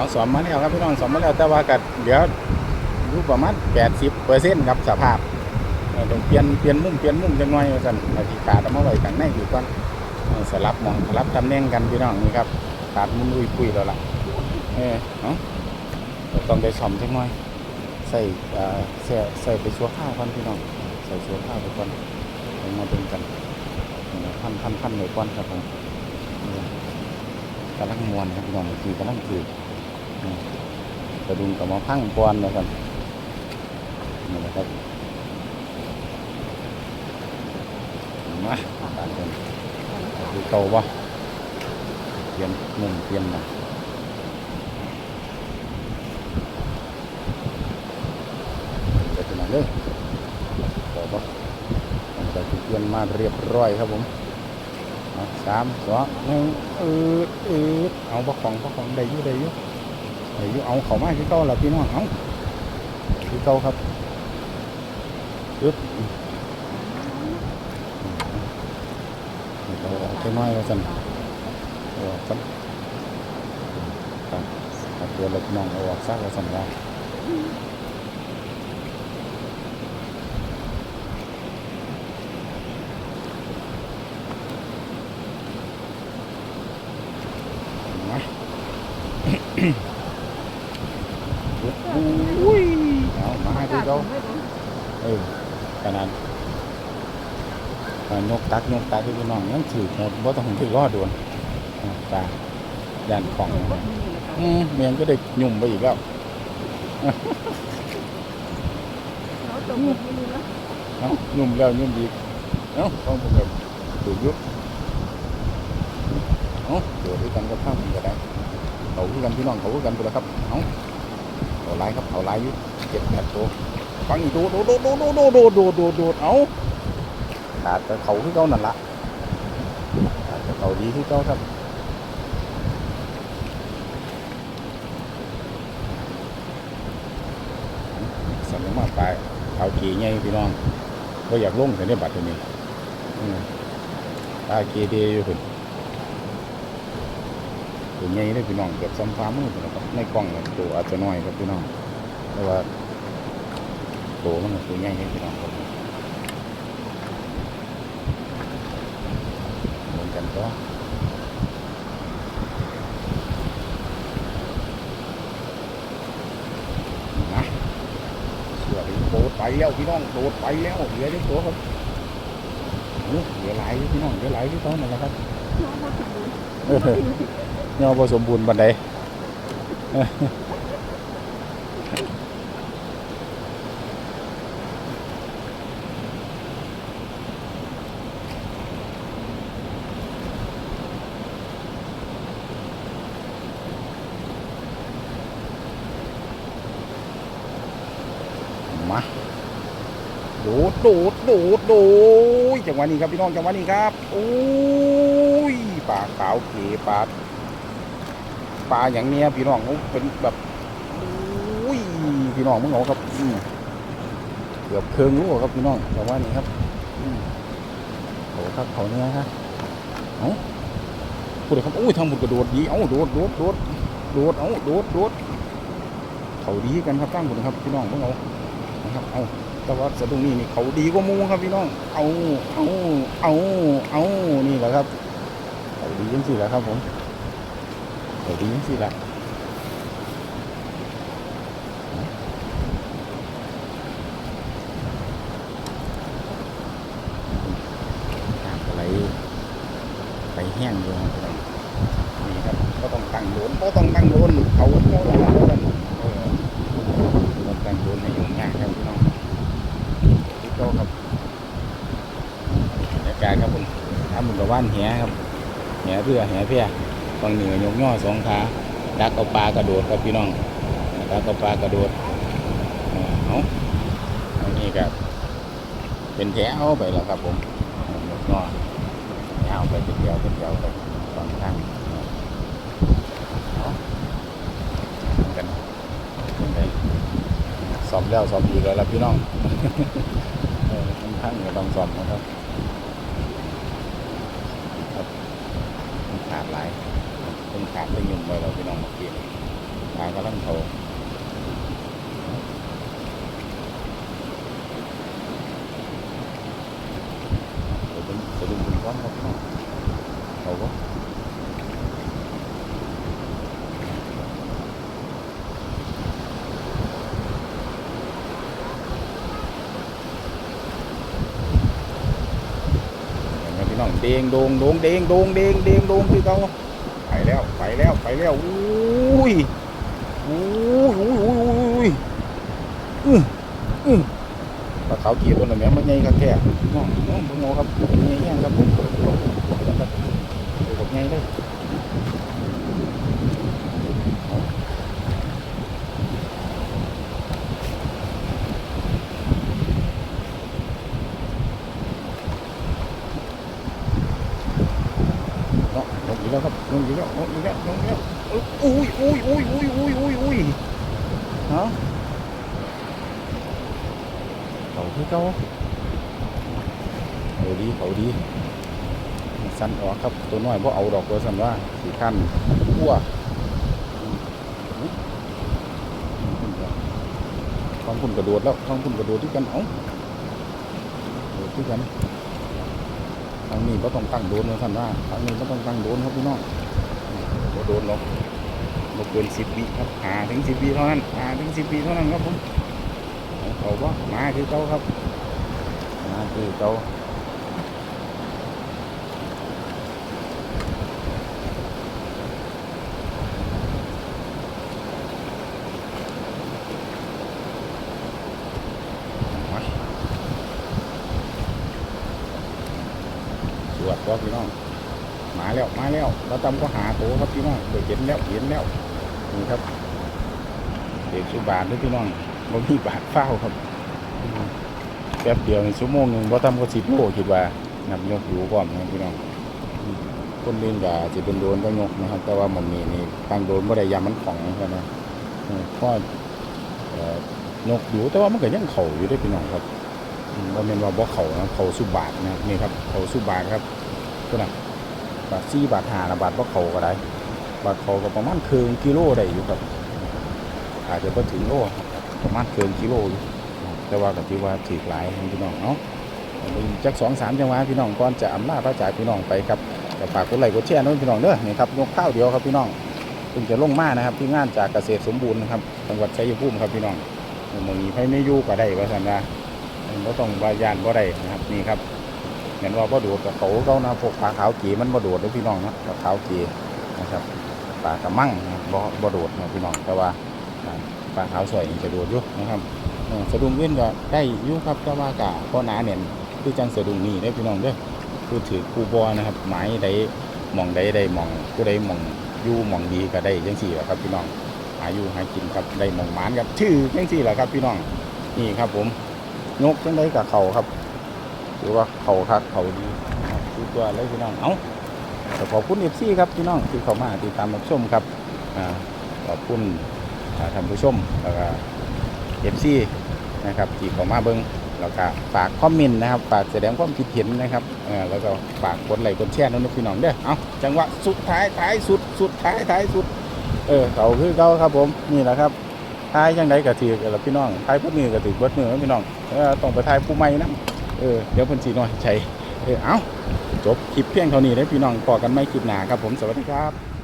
เอาสอมมาแล้วครับพี่น้องสอมมาแล้วแต่ว่ากัเดี๋ยวอยู่ประมาณ80เปอร์เซ็นต์ครับสภาพเออต้องเปลี่ยนเปลี่ยนมุมเปลี่ยนมุมจังหน่อยกันมาที่ขาดเอามาไว้ข้างในอยู่ก่อนเออสลับมองสลับตำแหน่งกันพี่น้องนี่ครับขาดมุนลุยปุยแล้วล่ะเออเนาะต้องได้ซ่อมจังหน่อยใส่ใส่ใส่ไปชัวข้าวก่อนพี่น้องใส่ชัวข้าวไปก่อนเอามาเป็นกันพันพันพันไว้ก่อนครับผมกำลังมวนครับพี่น้องเมื่อกำลังถือ กระดุมกับมาพังปอนนะครับนี่แหละครับมาตามกันดูเก่าบ่เปลี่ยนมุมเปลี่ยนมาเดี๋ยวจะมาเลยเก่าบ่มันจะเปลี่ยนมาเรียบร้อยครับผมสามสองหนึ่งอืดอืดเอาบ่ของบ่ของได้ยู่ได้ยู่ อยู่เอาเขามาที่เก่าเราพี่น้องเอาที่เก่าครับยึดเราออกไปน้อยแล้วกันออกกันครับตัวหลุพี่น้องเอาออกซากแล้วสำหรับนะ เขาเออขนาดอ่านกตักนกตักที่พี่น้องยังถือหมดบ่ต้องถือรอดด่วนตาด้านของอืมเมียงก็ได้ยุ่มไปอีกแล้วเอ้ายุ่มแล้วยุ่มอีกเอ้าต้องผมแบบถูกยุบเอ้าเดี๋ยวด้วยกันก็ข้ามก็ได้เขาคือกันพี่น้องเขาคือกันไปแล้วครับเอ้าเขาไล่ครับเขาไล่ยู่เจ็ดแปดตัว ฟังอีกโดดโดดโดดโดดโดดโดดโดดโดดโดดเอ้าขาดเขาคือเขานั่นละขาดเขาดีที่เขาครับสั่งมาไปเอาขี่ไงพี่น้องก็อยากลงแต่เนี่ยบัตรตัวนี้ตาเกเดอยู่คุณตัวใหญ่เลยพี่น้องเกือบซ้ำฟ้ามือนะครับในกล้องตัวอาจจะน้อยครับพี่น้องแต่ว่า ตัวมันก็ตัวใหญ่ให้พี่น้องครับเหมือนกันก็นะเสือไปโดดไปแล้วพี่น้องโดดไปแล้วเหลือได้ตัวครับโอ้เหลือหลายอยู่พี่น้องเหลือหลายที่เขานั่นแหละครับน้องมาถึงเออเงาผสมบูรณ์บันไดเออมา โดดโดดโดดโดจังหวะนี้ครับพี่น้องจังหวะนี้ครับโอ้ยปลาขาวเกปลาปลาอย่างเนี้ยพี่น้องเขาเป็นแบบโอ้ยพี่น้องมึงเอครับเกือบเคืองรู้ครับพี่น้องจังหวะนี้ครับโอ้ครับเขาเนี้ยครับเอ้าพูดเลยครับโอ้ยทำบุญกระโดดดีเอ้าโดดโดดโดดโดดเอ้าโดดโดดเขาดีกันครับตั้งบุญครับพี่น้องมึงเอนะครับเอ้า แต่ว่าสะดุ้งนี่นี่เขาดีกว่ามูครับพี่น้อง เอาเอาเอาเอานี่แหละครับเขาดีจังสิแหละครับผมเขาดีจังสิแหละน้ำอะไปแห้งอยู่นี่ครับก็ต้องตั้งโดนก็ต้องตั้งโดนเขาเขาละเขาละเออต้องตั้งโดนให้ยุ่งยากครับพี่น้อง ที่เก้าครับบรรยากาศครับผมทำบุญกับ ว่านแหครับแหเรือแหเพียฟังเหนือยกย่อสองขาดักเอาปลากระโดดครับพี่น้องดักเอาปลากระโดดเอาอันนี้ครับเป็นแถวไปแล้วครับผมยกย่อยาวไปเป็นเดียวเป็นเดียวไปสองข้างเอาทำกันเป็นไงสอบแล้วสอบอีกแล้วพี่น้องเออค่อนข้างจะต้องสอบนะครับครับมัน ขาดหลายมันขาดไปยุ่มไปเราไปน้องเมื่อกี้ตำลังเขาเดี๋ยวเป็นสะดุ้งเป็นก้อนครับพี่น้องเขาก็เห็ น้องเดงโดงโดงเดงโดงเดงเดงโดงคือเขาไปแล้วไปแล้วไปแล้วอุ้ยอุ้ยอุ้ยอุ้ยอุ้ยอื้ออื้อปลาขาวเกียร์ตัวไหนแม่มันใหญ่ครับแค่น้องน้องเบิ่งเอาครับใหญ่แห้งครับผมเปิดตัวครับเปิดใหญ่เลยเนาะลง อีกแล้วครับลงอีกแล้วลงอีกแล้วลงอีกแล้วอุ้ยอุ้ยอุ้ยอุ้ยอุ้ยอุ้ยอุ้ยฮะเขาที่เขาเขาดีเขาดีสั้นออกครับตัวน้อยเพราะเอาดอกตัวสั้นว่าสีขั้นขั้วท้องคุณกระโดดแล้วท้องคุณกระโดดที่กันเอ้าโดดที่กัน ทางนี้ก็ต้องตั้งโดนนะท่านว่าทางนี้ก็ต้องตั้งโดนครับพี่น้องโดนหรอกบ่เกินสิบวิครับหาถึงสิบวิเท่านั้นหาถึงสิบวิเท่านั้นครับผมเขาบอกมาคือเขาครับมาคือเขา สวพี่น้องมาแล้วมาแล้วเราจำก็หาตัวครับพี่น้องเคยเห็นแล้วเห็นแล้วนี่ครับเด็กสุบาทด้วยพี่น้องบ่มีบาทเฝ้าครับแป๊บเดียวในชั่วโมงหนึ่งว่าทำก็สิบโลคิดว่านับยกอยู่ก่อนนะพี่น้องคนเล่นกับจะเป็นโดนก็ยกนะครับ แต่ว่ามองนี้นี่ตั้งโดนบ่ได้ยามันของกันนะอืมก็เอ่อยกอยู่แต่ว่ามันก็ยังเข่าอยู่เด้วยพี่น้องครับอืมบ่แม่นว่าบ่เข่านะเข่าสุบาทนะนี่ครับเข่าสุบาทครับ ตัวนั้นบาทสี่บาทห้านะบาทว่าเขาก็ได้ บาทเขาก็ประมาณครึ่งกิโลได้อยู่ครับ อาจจะไปถึงโลประมาณครึ่งกิโลอยู่แต่ว่าก็ถือว่าถือหลายพี่น้องเนาะจากสองสามจังหวะพี่น้องก่อนจะอำลาพระจ่ายพี่น้องไปครับก็ฝากกดไลค์กดแชร์น้องพี่น้องเด้อนี่ครับยกข้าวเดียวครับพี่น้องเพิ่งจะลงมานะครับที่งานจากเกษตรสมบูรณ์นะครับจังหวัดชัยภูมิครับพี่น้องมองนี้ไฟไม่ยู่ก็ได้ว่าสันว่าเราต้องวายานบ่ได้นะครับนี่ครับ เห็นว่าบ่โดดกับเขาเขานะพวกปลาขาวกีมันบ่โดดเลยพี่น้องนะปลาขาวกีนะครับปลากระมังบ่บ่โดดนะพี่น้องแต่ว่าอ่าปลาขาวสวยจะโดดอยู่นะครับสะดุ้งเว้นก็ได้ยู่ครับแต่ว่ากะพอหนาเนี่ยคือจังสะดุ้งนี่ได้พี่น้องเด้อคือถือคูบอนะครับหมายใดหมองใดได้หมองผู้ใดหมองยู่หมองดีก็ได้จังสี่แหละครับพี่น้องหาอยู่หากินครับได้หมองหมานครับชื่อจังสี่แหละครับพี่น้องนี่ครับผมยกจังไดกับเขาครับ หรือว่าเขาคักเขาดีคือตัวเลยพี่น้อง เอาขอบคุณเอฟซีครับพี่น้องที่เข้ามาติดตามรับชมครับขอบคุณท่านผู้ชมแล้วก็เอฟซีนะครับที่เข้ามาเบิ้งแล้วก็ฝากคอมเมนต์นะครับฝากแสดงความคิดเห็นนะครับแล้วก็ฝากกดไลค์กดแชร์นะพี่น้องเด้อเอาจังหวะสุดท้ายท้ายสุดสุดท้ายท้ายสุด เออเขาคือเขาครับผมนี่แหละครับท้ายยังไงก็ถือกันละพี่น้องท้ายเบดมือก็ถือเบดมือพี่น้องต้องไปท้ายผู้ใหม่นะ เออเดี๋ยวพันสีน้อยใช่เออเอาจบคลิปเพียงเท่านี้เลยพี่น้องต่อกันไม่คลิปหนาครับผมสวัสดีครับ